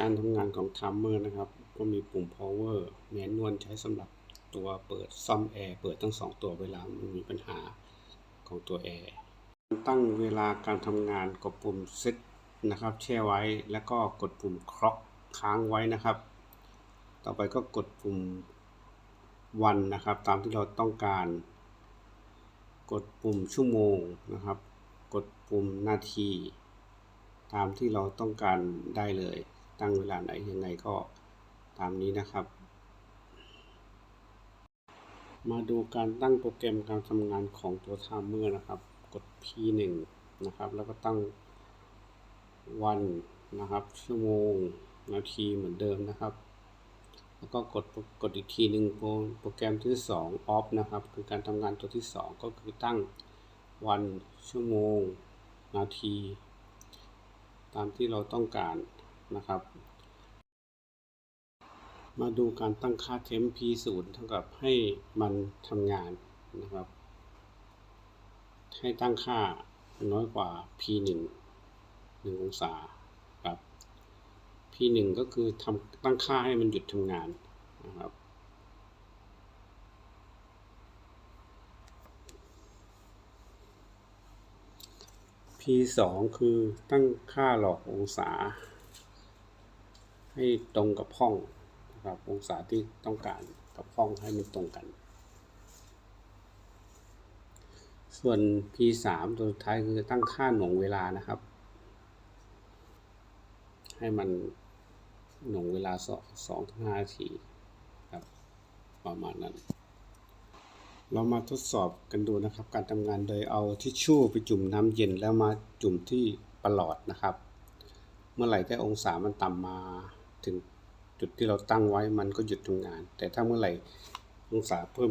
การทำงานของ timer นะครับ ก็มีปุ่ม power แมนนวลใช้สำหรับตัวเปิดซ่อมแอร์เปิดทั้งสองตัวเวลามันมีปัญหาของตัวแอร์ตั้งเวลาการทำงานกดปุ่ม set นะครับแช่ไว้แล้วก็กดปุ่ม clock ค้างไว้นะครับ ต่อไปก็กดปุ่มวันนะครับ ตามที่เราต้องการ กดปุ่มชั่วโมงนะครับ กดปุ่มนาที ตามที่เราต้องการได้เลย ตั้งเวลาไหนยังไงก็ตามนี้นะครับ มาดูการตั้งโปรแกรมการทำงานของตัวไทม์เมอร์นะครับ กด P1 นะครับ แล้วก็ตั้งวันนะครับ ชั่วโมง นาทีเหมือนเดิมนะครับ แล้วก็กดกดอีกทีหนึ่งโปรโปรแกรมที่2 off นะครับ คือการทำงานตัวที่ 2 ก็คือตั้งวันชั่วโมง นาที ตามที่เราต้องการ นะครับ มาดูการตั้งค่า temp p0 เท่ากับให้มันทำงานนะครับ ให้ตั้งค่าน้อยกว่า p1 1องศาครับ p1 ก็คือทำตั้งค่าให้มันหยุดทำงานนะครับ p2 คือตั้งค่าหลอกองศา ให้ตรงกับห้องนะครับองศาที่ต้องการกับห้องให้มันตรงกัน ส่วน p3 ตัวสุดท้ายคือตั้งค่าหน่วงเวลานะครับ ให้มันหน่วงเวลาสองถึงห้านาทีครับประมาณนั้น เรามาทดสอบกันดูนะครับ การทำงานโดยเอาทิชชู่ไปจุ่มน้ำเย็นแล้วมาจุ่มที่ประหลอดนะครับ เมื่อไหร่ที่องศามันต่ำมา ถึงจุดที่เราตั้งไว้มันก็หยุดทำงาน แต่ถ้าเมื่อไหร่องศาเพิ่ม